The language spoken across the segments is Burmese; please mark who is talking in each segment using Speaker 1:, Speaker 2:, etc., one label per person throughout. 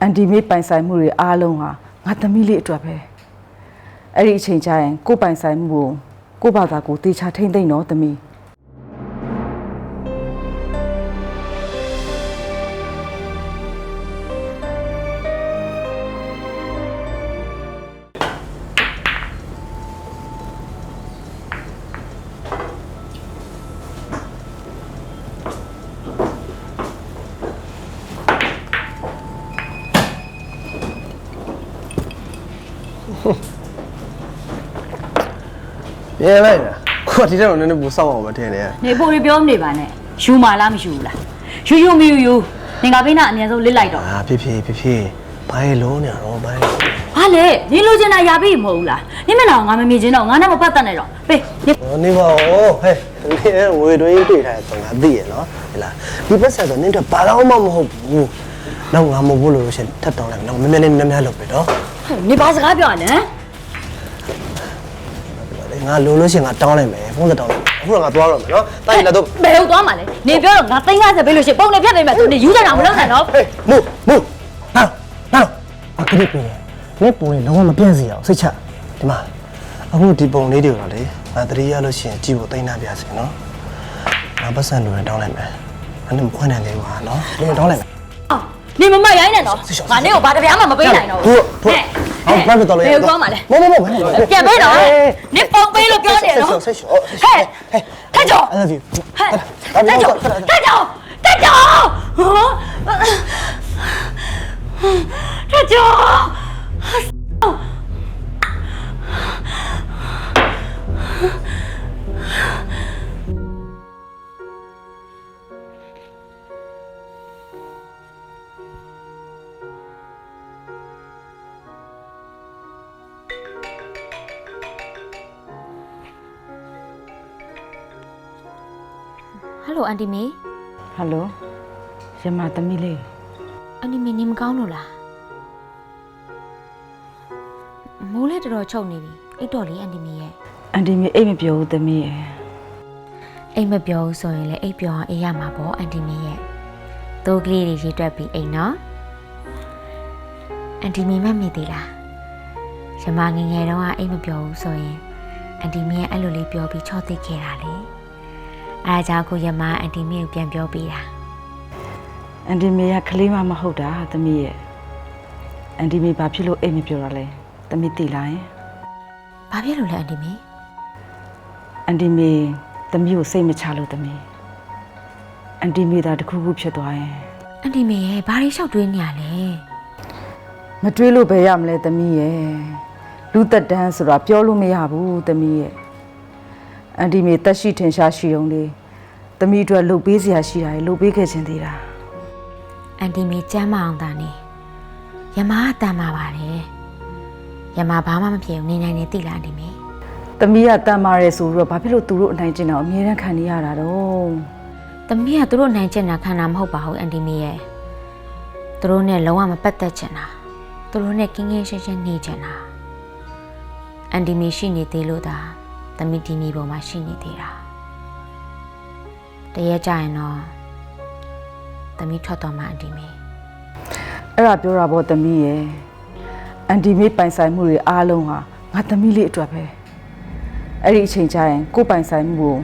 Speaker 1: အန်တီမေပိုင်ဆိုင်မှုတွေအားလုံးဟာငါသမီးလေးအတွက်ပဲအဲ့ဒီအချိန်ကျရင်ကိုယ်ပိုင်ဆိုင်မှုကိုကိုယ့်ဘာသာကိုတေချာထိမ့်သိမ့်တော့သမီး
Speaker 2: မြင်လိုက်တာခုဒီတော့နည်းနည်းပူစောက်အောင်မထင်နဲ့
Speaker 3: နေဖို့ရပြောမနေပါနဲ့ယူမာလားမယူဘူးလားယူယူမယူယူနင်ကပိနာအမြန်ဆုံးလစ်လိုက်တော့
Speaker 2: အာဖြစ်ဖြစ်ဖြစ်ဖြစ်ဘာလဲလုံးနေတော့ဘာလဲ
Speaker 3: ဟာလေနင်လိုချင်တာရပြီမဟုတ်ဘူးလားနင်မနာငါမမြင်ချင်တော့ငါနဲ့မပတ်သက်နဲ့တော့ပေးနင်
Speaker 2: ဟောနေပါဦးဟဲ့နေဝေတွင်းတွေ့ထားတဲ့ပုံကသိရနော်ဟဲ့လားဒီပတ်ဆက်ဆိုနင်းတော့ဘာလို့မှမဟုတ်ဘူးတော့ငါမဟုတ်ဘူးလို့ရှင်ထပ်တောင်းလိုက်နော်မင်းမင်းလေးများများလုပ်ပြီနော်
Speaker 3: နင်ဘာစကားပြောရလဲ
Speaker 2: ငါလိုလို့ရှင်ငါတောင်းလိုက်မယ်ဖုန်းဆက်တောင်းလိုက်အခုတော့ငါသွားတော့မယ်နော်တာကြီးလာတော့
Speaker 3: ဘယ်ဟုတ်သွားမှာလဲနင်ပြောတော့ငါသိန်း50ပေးလို့ရှိရင်ပုံနဲ့ဖြတ်ပေးမယ်ဆိုနင်ယူကြတာမလုပ်နဲ့နော်
Speaker 2: ဟေးမူမူနာနာအခရီးပြေးမင်းပုံလေးလုံးဝမပြန့်စီအောင်စိတ်ချဒီမှာအခုဒီပုံလေးတွေတော့လေငါတတိယလို့ရှိရင်ကြည့်ဖို့တိန်းနာပြစီနော်ငါပတ်စံလိုရင်တောင်းလိုက်မယ်ငါနဲ့မခွင့်နိုင်သေးဘူးဟာနော်ဒီတောင်းလိုက်မယ်
Speaker 3: အော်နင်မမရိုင်းနဲ့နော်ငါနင်ကိုဘာတပြားမှမပေးနိုင်တော့
Speaker 2: တို့တို့ဟောမမတော် လို့
Speaker 3: ဘယ်ဟုတ်သွားမှာလဲ
Speaker 2: မမမမ
Speaker 3: ပြန်ပေးတော့နင်ပုံပေးလို့ပြောနေနော်
Speaker 2: ဆက်ရှော့
Speaker 3: ဟဲ့ထက်ကြော
Speaker 2: I love you
Speaker 3: ဟဲ့တက်ကြောတ ဟောတက်ကြော
Speaker 4: ဟယ်လိုအန်တီမေ
Speaker 1: ဟယ်လိုရမသမီးလေး
Speaker 4: အန်တီမေနေမကောင်းလို့လားမိုးလည်းတော်တော်ချုပ်နေပြီအိတ်တော်လေးအန်တီမေရဲ့
Speaker 1: အန်တီမေအိတ်မပြောဘူးသမီးရဲ့
Speaker 4: အိတ်မပြောဘူးဆိုရင်လည်းအိတ်ပြောအောင်အေးရမှာပေါ့အန်တီမေရဲ့တိုးကလေးတွေရေးတွက်ပြီးအိမ်နော်အန်တီမေမမေ့သေးလားရမငယ်ငယ်တုန်းကအိတ်မပြောဘူးဆိုရင်အန်တီမေကအဲ့လိုလေးပြောပြီးချော့သိခဲ့တာလေ အဲဒါကြောင့်အခုရမအန်တီမေကိုပြန်ပြောပေးတာ
Speaker 1: အန်တီမေကကလေးမမဟုတ်တာသမီးရဲ့အန်တီမေဘာဖြစ်လို့အိတ်မပြောတာလဲသမီးသိလားယင်
Speaker 4: ဘာဖြစ်လို့လဲအန်တီမေ
Speaker 1: အန်တီမေသမီးကိုစိတ်မချလို့သမီးအန်တီမေသာတစ်ခုခုဖြစ်သွားရင်
Speaker 4: အန်တီမေရဲ့ဘာတွေလျှောက်တွေးနေရလဲ
Speaker 1: မတွေးလို့ပဲရမလဲသမီးရဲ့လူသက်တန်းဆိုတာပြောလို့မရဘူးသမီးရဲ့ အန်တီမေတက်ရှိထင်ရှားရှိုံလေးသမီးအတွက်လှုပ်ပေးစရာရှိတာလေလှုပ်ပေးခဲ့ခြင်းသေးတာ
Speaker 4: အန်တီမေကျမ်းမအောင်တာနေယမကတန်ပါပါတယ်ယမဘာမှမဖြစ်ဘူးနေနိုင်နေသိလားအန်တီမေ
Speaker 1: သမီးကတန်မာရဲဆိုပြီးတော့ဘာဖြစ်လို့သူတို့အနိုင်ကျင့်တာကိုအမြဲတမ်းခံနေရတာတော့
Speaker 4: သမီးကသူတို့နိုင်ကျင်တာခံတာမဟုတ်ပါဘူးအန်တီမေရဲ့သူတို့နဲ့လုံးဝမပတ်သက်ချင်တာသူတို့နဲ့ကင်းကင်းရှင်းရှင်းနေချင်တာအန်တီမေရှိနေသေးလို့သာ သမီးဒီမီပေါ်မှာရှိနေသေးတာတရက်ကြရင်တော့သမီးထွက်သွားမှအန်တီမေ
Speaker 1: အဲ့ဒါပြောတာပေါ့သမီးရဲ့အန်တီမေပိုင်ဆိုင်မှုတွေအားလုံးဟာငါသမီးလေးအတွက်ပဲအဲ့ဒီအချိန်ကျရင်ကိုယ်ပိုင်ဆိုင်မှုကို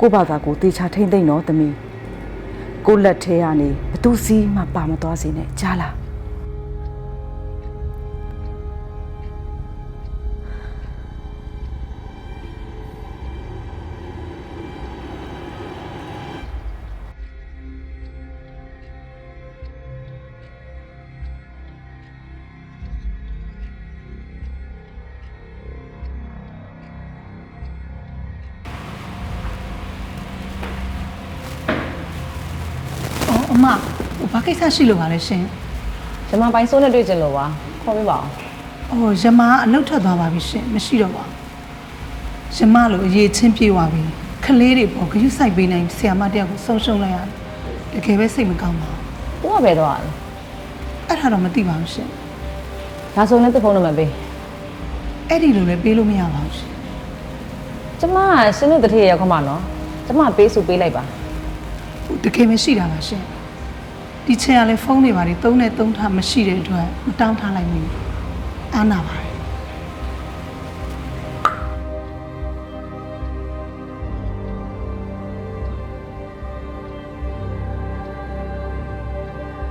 Speaker 1: ကိုယ့်ဘာသာကိုတေချာထိမ့်သိမ့်တော့သမီးကိုယ့်လက်ထဲကနေဘသူစီးမှပါမသွားစေနဲ့ကြားလား
Speaker 5: မဟိုဘာကိစ္စရှိလို့ပါလဲရှင်
Speaker 6: ဓမ္မပိုင်းစိုးနဲ့တွေ့ကြလို့ပါခေါ်ပြပါအောင်
Speaker 5: အော်ရမအလုတ်ထွက်သွားပါပြီရှင်မရှိတော့ပါဘူးရမလိုအရေးချင်းပြေးသွားပြီခလေးတွေပေါ့ဂရုစိုက်ပေးနိုင်ဆရာမတယောက်ကိုဆုံးရှုံးလိုက်ရတယ်တကယ်ပဲစိတ်မကောင်းပါဘူး
Speaker 6: ကိုကပဲတော့လဲ
Speaker 5: အဲ့ဒါတော့မသိပါဘူးရှင်
Speaker 6: ဒါဆိုလည်းသူ့ဖုန်းနံပါတ်ပေး
Speaker 5: အဲ့ဒီလိုလည်းပေးလို့မရပါဘူးရှင်
Speaker 6: ကျမကရှင်းလို့တတိယရောက်ခမနော်ကျမပေးစုပေးလိုက်ပါ
Speaker 5: ဟိုတကယ်ပဲရှိတာပါရှင် ဒီချိန်ကလည်းဖုန်းတွေပါတွေသုံးနဲ့သုံးထားမရှိတဲ့အတွက်မတောင်းထားလိုက်ဘူးအာနာပါတယ်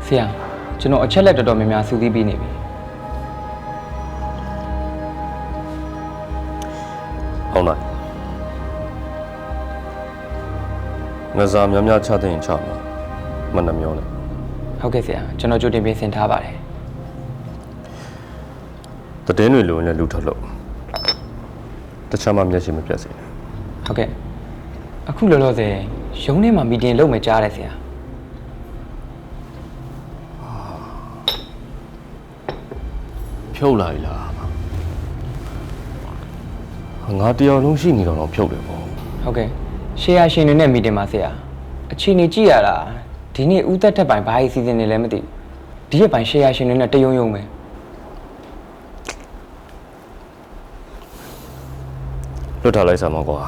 Speaker 7: ဆရာကျွန်တော်အချက်လက်တော်တော်များများစူးစီးပြီးနေပြီ
Speaker 8: ဟုတ်လားငဇာများများချတဲ့ရင်ချမှာမနှမျောနဲ့
Speaker 7: ဟုတ်ကဲ့ဆရာကျွန်တော်ကြိုတင်ပြင်ဆင်ထားပါတယ်
Speaker 8: တည်င်းတွေလိုရင်လည်းလူထွက်လို့တခြားမှမျက်ရှိမပြတ်စေနဲ့
Speaker 7: ဟုတ်ကဲ့အခုလောလောဆယ်ရုံးထဲမှာမီတင်လုပ်မယ်ကြားရတယ်ဆရာ
Speaker 8: ဖြုတ်လာပြီလားငါတယောက်လုံးရှိနေတော့တော့ဖြုတ်တယ်ပေါ့
Speaker 7: ဟုတ်ကဲ့ရှေးရရှင်တွေနဲ့မီတင်ပါဆရာအချိန်ကြီးကြည့်ရတာ ဒီနေ့ဦးသက်ထက်ပိုင်းဘာကြီးစီစဉ်နေလဲမသိဘူးဒီရက်ပိုင်းရှေးရရှင်တွေနဲ့တယုံယုံပဲ
Speaker 8: လွတ်ထားလိုက်စမ်းမကွာ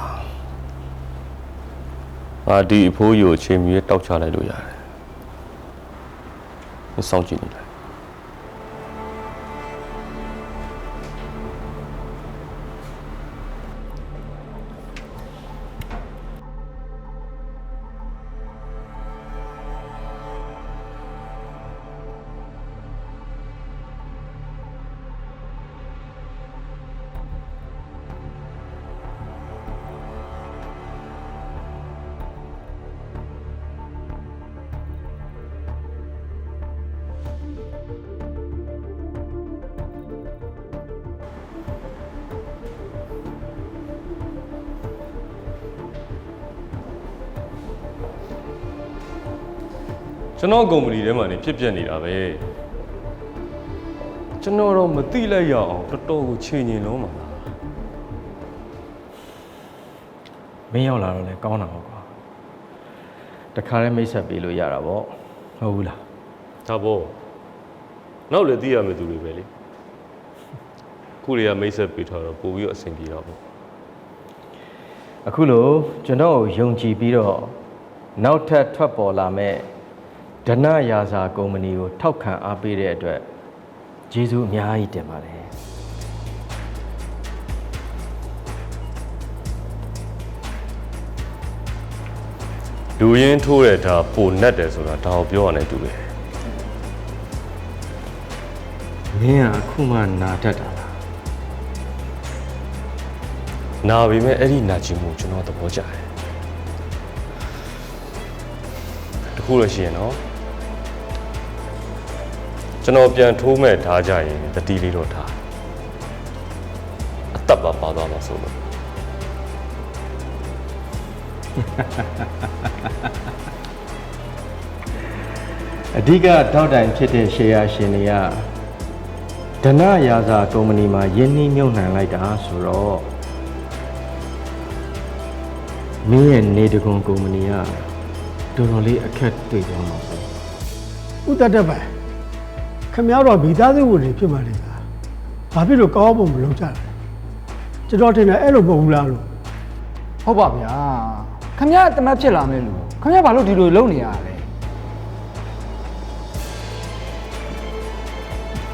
Speaker 8: ငါဒီအဖိုးကြီးကိုချိန်မြွေးတောက်ချလိုက်လို့ရတယ်မစောင့်ကြည့်နေလို က်ကျွန်တော်ကုမ္ပဏီထဲမှာနေဖြစ်ပြနေတာပဲကျွန်တော်တော့မသိလိုက်ရအောင်တော်တော်ကိုချိန်ညင်လုံးပါလား
Speaker 9: မင်းရောက်လာတော့လဲကောင်းတာပေါ့ကွာတခါတည်းမိတ်ဆက်ပေးလို့ရတာပေါ့ဟုတ်ဘူးလား
Speaker 8: ဒါပေါ့နောက်လည်းသိရမယ့်သူတွေပဲလေခုတွေကမိတ်ဆက်ပေးထားတော့ပို့ပြီးတော့အဆင်ပြေတော့ပေါ့
Speaker 9: အခုလို့ကျွန်တော်ကိုယုံကြည်ပြီးတော့နောက်ထပ်ထွက်ပေါ်လာမဲ့ ဒနရာဇာကုမ္ပဏီကိုထောက်ခံအားပေးတဲ့အတွက်ကျေးဇူးအများကြီးတင်ပါတယ်
Speaker 8: လူရင်းထိုးတဲ့ဒါပိုနတ်တယ်ဆိုတာဒါကိုပြောရတဲ့တူတယ်
Speaker 9: မင်းကအခုမှနာတတ်တာလား
Speaker 8: နာပေမဲ့အဲ့ဒီနာကျင်မှုကျွန်တော်သဘောကျတယ်တခုလို့ရှိရင်နော် ကျွန်တော်ပြန်ထိုးမဲ့ထားကြရင်တတိလေးတော့ထားအသက်ပါပါသွားမှာဆိုလို့
Speaker 9: အဓိကတောက်တိုင်ဖြစ်တဲ့ share ရှင်တွေကဒနရာဇာကုမ္ပဏီမှာယင်းနှီးမြုပ်နှံလိုက်တာဆိုတော့မင်းရဲ့နေတကွန်ကုမ္ပဏီကတော်တော်လေးအခက်တွေ့သွားမှာပေါ့
Speaker 10: ဥတတတ်ပိုင် ခမည်းတော်ဗီသားစုဝင်တွေဖြစ်မှနေတာဘာဖြစ်လို့ကောင်းဖို့မလုပ်ကြလဲကျွန်တော်ထင်တယ်အဲ့လိုမဟုတ်ဘူးလားလို့
Speaker 11: ဟုတ်ပါဗျာခမရတမတ်ဖြစ်လာမယ်လို့ခမရဘာလို့ဒီလိုလုပ်နေရလဲ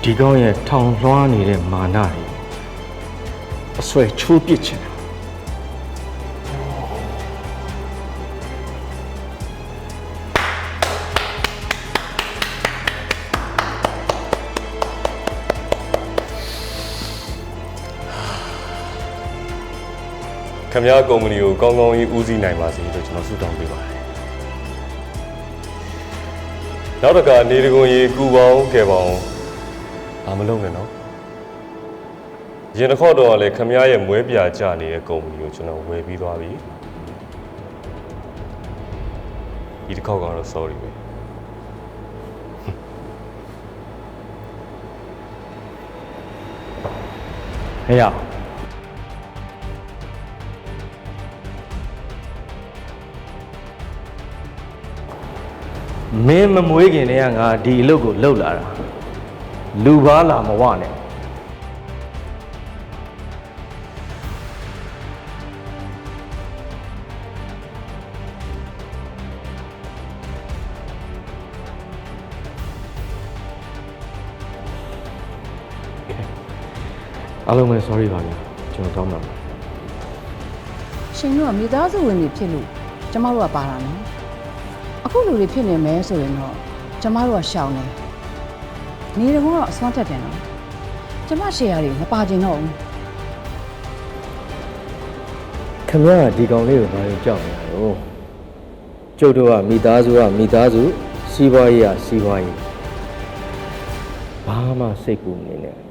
Speaker 9: ဒီကောင်းရဲ့ထောင်လွှားနေတဲ့မာနတွေအဆွဲချိုးပစ်ချင်တယ်
Speaker 8: ခမည်းကုမ္ပဏီကိုကောင်းကောင်းကြီးဦးစီးနိုင်ပါစေလို့ကျွန်တော်ဆုတောင်းပေးပါတယ်နောက်တစ်ခါနေတကွန်ကြီးကူပေါင်းကယ်ပေါင်းဘာမလုပ်နဲ့နော်ရင်တစ်ခေါက်တော့ကလည်းခမည်းရဲ့မွဲပြကြနေတဲ့ကုမ္ပဏီကိုကျွန်တော်ဝယ်ပြီးသွားပြီဒီတစ်ခေါက်ကတော့ sorry ပဲ
Speaker 9: ဟဲ့ရ မင်းမမွေးခင်တည်းကငါဒီအလုပ်ကိုလုပ်လာတာလူပါလာမဝနဲ့အားလုံးပဲ sorry ပါဗျာကျွန်တော်တောင်းပါ
Speaker 6: ရှင်တို့ကမိသားစုဝင်တွေဖြစ်လို့ကျမတို့ကပါတာနော် ခုလူတွေဖြစ်နေမယ်ဆိုရင်တော့ကျမတို့ကရှောင်နေနေတော့ကတော့အစွမ်းတက်တယ်နော်ကျမရှယ်ယာတွေမပါကျင်တော့ဘူး
Speaker 9: ခင်ဗျားကဒီကောင်လေးကိုဘာလို့ကြောက်နေတာလဲကျုပ်တို့ကမိသားစုကမိသားစုစီးပွားရေးကစီးပွားရေးဘာမှစိတ်ကူမနေနဲ့